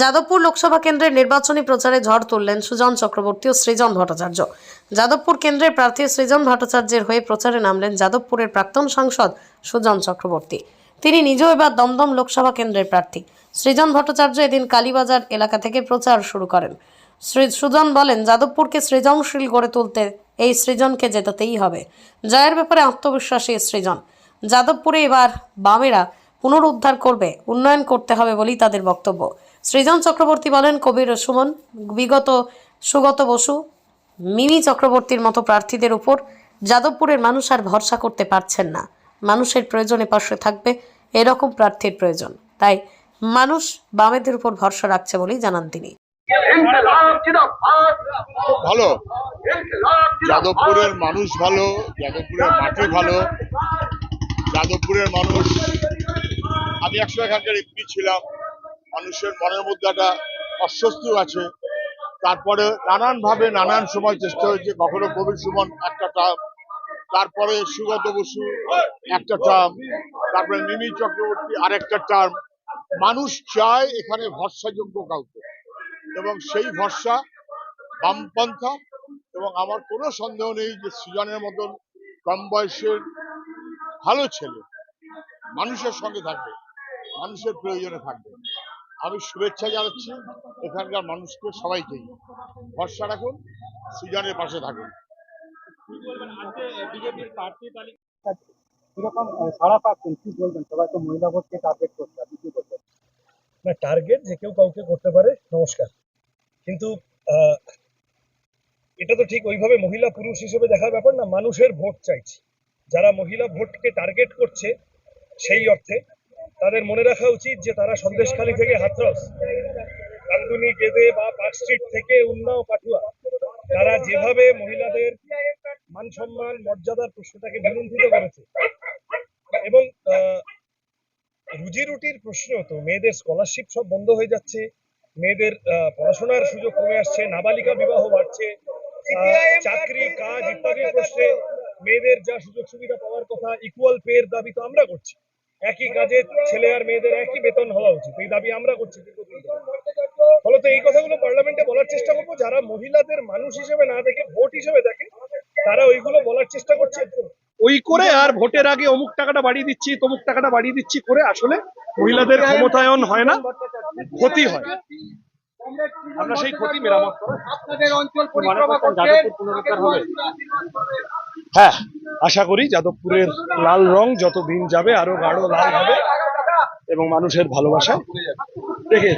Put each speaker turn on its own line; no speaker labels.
যাদবপুর লোকসভা কেন্দ্রের নির্বাচনী প্রচারে ঝড় তুললেন সুজন চক্রবর্তী ও সৃজন ভট্টাচার্য। যাদবপুর কেন্দ্রের প্রার্থী সৃজন ভট্টাচার্যের হয়ে প্রচারে নামলেন যাদবপুরের প্রাক্তন সাংসদ সুজন চক্রবর্তী। তিনি নিজেও এবার দমদম লোকসভা কেন্দ্রের প্রার্থী। সৃজন ভট্টাচার্য এদিন কালীবাজার এলাকা থেকে প্রচার শুরু করেন। সুজন বলেন, যাদবপুরকে সৃজনশীল গড়ে তুলতে এই সৃজনকে জেতাতেই হবে। জয়ের ব্যাপারে আত্মবিশ্বাসী সৃজন। যাদবপুরে এবার বামেরা পুনরুদ্ধার করবে, উন্নয়ন করতে হবে বলেই তাদের বক্তব্য। সৃজন চক্রবর্তী বলেন, কবির সুমন, বিগত সুগত বসু, মিমি চক্রবর্তীর মতো প্রার্থীদের উপর যাদবপুরের মানুষ আর ভরসা করতে পারছেন না। মানুষের প্রয়োজনে পাশে থাকবে এরকম প্রার্থীর প্রয়োজন। তাই মানুষ বামেদের উপর ভরসা রাখছে বলেই জানান তিনি।
ভালো। যাদবপুরের মানুষ ভালো, যাদবপুরের মাটি ভালো। যাদবপুরের মানুষ আমি একসময় এখানকার এমপি ছিলাম। মানুষের মনের মধ্যে একটা অস্বস্তি আছে। তারপরে নানান ভাবে নানান সময় চেষ্টা হয়েছে। কখনো কবির সুমন একটা টার্ম, তারপরে সুগত বসু একটা টার্ম, তারপরে মিমি চক্রবর্তী আরেকটা টার্ম। মানুষ চায় এখানে ভরসাযোগ্য কাউকে। এবং সেই ভরসা বামপন্থা এবং আমার কোনো সন্দেহ নেই যে সুজানের মতন কম বয়সের ভালো ছেলে মানুষের সঙ্গে থাকবে। মানুষের প্রয়োজনে থাকবে। আমি শুভেচ্ছা জানাচ্ছি এখানকার মানুষকে সবাইকেই ভরসা রাখুন সুজানের পাশে থাকুন।
কীরকম সাড়া পাচ্ছেন? কি বলবেন? সবাই তো মহিলা ভোটকে টার্গেট করছে আপনি কি বলবেন?
না টার্গেট যে কেউ কাউকে করতে পারে নমস্কার। কিন্তু আহ, এটা তো ঠিক ওইভাবে মহিলা পুরুষ হিসেবে দেখার ব্যাপার না মানুষের ভোট চাইছি। যারা মহিলা ভোটকে টার্গেট করছে সেই অর্থে তাদের মনে রাখা উচিত যে তারা সন্দেশখালী থেকে হাতরস কান্দুনি গেদে বা পার্ক স্ট্রিট থেকে উন্নাও কাঠুয়া তারা যেভাবে মহিলাদের মান সম্মান, মর্যাদার প্রশ্নটাকে বিলম্বিত করেছে। এবং রুজি রুটির প্রশ্ন তো, মেয়েদের স্কলারশিপ সব বন্ধ হয়ে যাচ্ছে, মেয়েদের পড়াশোনার সুযোগ কমে আসছে, নাবালিকা বিবাহ বাড়ছে চাকরি, কাজ ইত্যাদির প্রশ্নে মেয়েদের যা সুযোগ সুবিধা পাওয়ার কথা ইকুয়াল পের দাবি তো আমরা করছি। একই কাজে ছেলে আর মেয়েদের একই বেতন হওয়া উচিত। এই দাবি আমরা করছি। ফলত এই কথাগুলো পার্লামেন্টে বলার চেষ্টা করব। যারা মহিলাদের মানুষ হিসেবে না দেখে ভোট হিসেবে দেখে তারা ওইগুলো বলার চেষ্টা করছে।
ওই করে আর ভোটের আগে অমুক টাকাটা বাড়িয়ে দিচ্ছি তমুক টাকাটা বাড়িয়ে দিচ্ছি করে আসলে মহিলাদের ক্ষমতায়ন হয় না ক্ষতি হয়। আমরা সেই ক্ষতি মেরামত করব।
আপনাদের অঞ্চল
মনে
হ্যাঁ। আশা করি যাদবপুরের লাল রং যত দিন যাবে, আরও গাঢ় লাল হবে এবং মানুষের ভালোবাসা দেখে